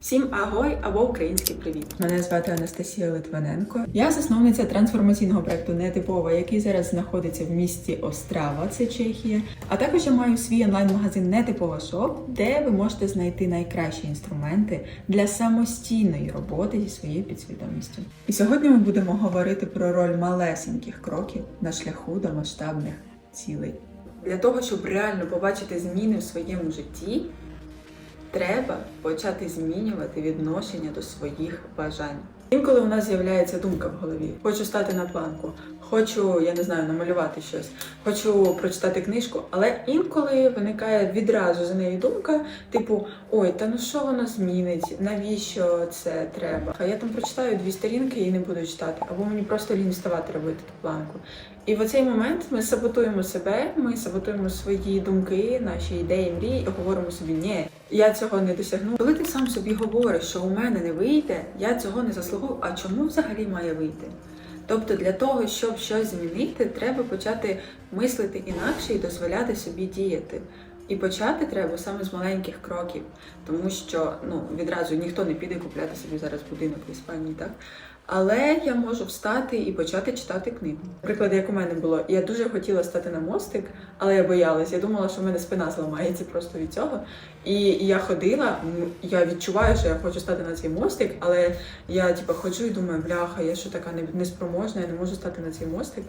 Всім агой або український привіт! Мене звати Анастасія Литвиненко. Я засновниця трансформаційного проекту Нетипова, який зараз знаходиться в місті Острава, це Чехія. А також я маю свій онлайн-магазин Нетипова Шоп, де ви можете знайти найкращі інструменти для самостійної роботи зі своєю підсвідомістю. І сьогодні ми будемо говорити про роль малесеньких кроків на шляху до масштабних цілей. Для того, щоб реально побачити зміни в своєму житті, треба почати змінювати відношення до своїх бажань. Інколи у нас з'являється думка в голові: хочу стати на планку, хочу, я не знаю, намалювати щось, хочу прочитати книжку, але інколи виникає відразу за нею думка, типу, ой, та ну що воно змінить? Навіщо це треба? А я там прочитаю дві сторінки і не буду читати, або мені просто лінь вставати робити ту планку. І в цей момент ми саботуємо себе, ми саботуємо свої думки, наші ідеї, мрії, і говоримо собі, ні, я цього не досягну. Коли ти сам собі говориш, що у мене не вийде, я цього не заслугую, а чому взагалі має вийти? Тобто для того, щоб щось змінити, треба почати мислити інакше і дозволяти собі діяти. І почати треба саме з маленьких кроків, тому що ну відразу ніхто не піде купляти собі зараз будинок в Іспанії, так? Але я можу встати і почати читати книгу. Приклад, як у мене було, я дуже хотіла стати на мостик, але я боялась. Я думала, що в мене спина зламається просто від цього. І я ходила, я відчуваю, що я хочу стати на цей мостик, але я типу, ходжу і думаю, бляха, я що така неспроможна, я не можу стати на цей мостик.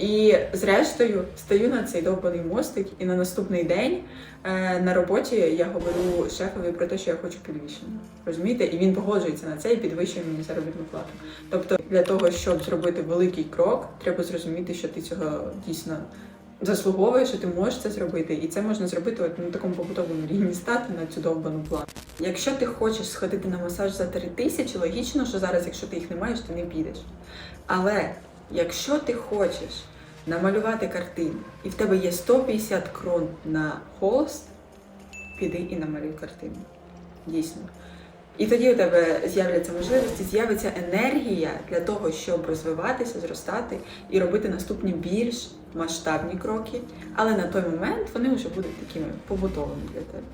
І зрештою стою на цей довбаний мостик, і на наступний день е, на роботі я говорю шефові про те, що я хочу підвищення. Розумієте? І він погоджується на це і підвищує мені заробітну плату. Тобто, для того, щоб зробити великий крок, треба зрозуміти, що ти цього дійсно заслуговуєш, що ти можеш це зробити, і це можна зробити от на такому побутовому рівні стати на цю довбану плату. Якщо ти хочеш сходити на масаж за 3 тисячі, логічно, що зараз, якщо ти їх не маєш, ти не підеш. Але якщо ти хочеш намалювати картину, і в тебе є 150 крон на холст, піди і намалюй картину. Дійсно. І тоді у тебе з'являться можливості, з'явиться енергія для того, щоб розвиватися, зростати і робити наступні більш масштабні кроки. Але на той момент вони вже будуть такими побутовими для тебе.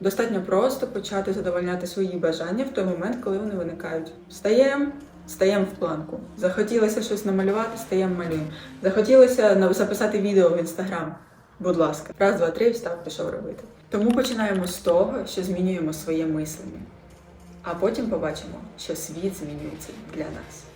Достатньо просто почати задовольняти свої бажання в той момент, коли вони виникають. Встаємо, стаємо в планку. Захотілося щось намалювати, стаємо малюємо. Захотілося записати відео в інстаграм. Будь ласка, раз, два, три, встав, пішов робити. Тому починаємо з того, що змінюємо своє мислення, а потім побачимо, що світ змінюється для нас.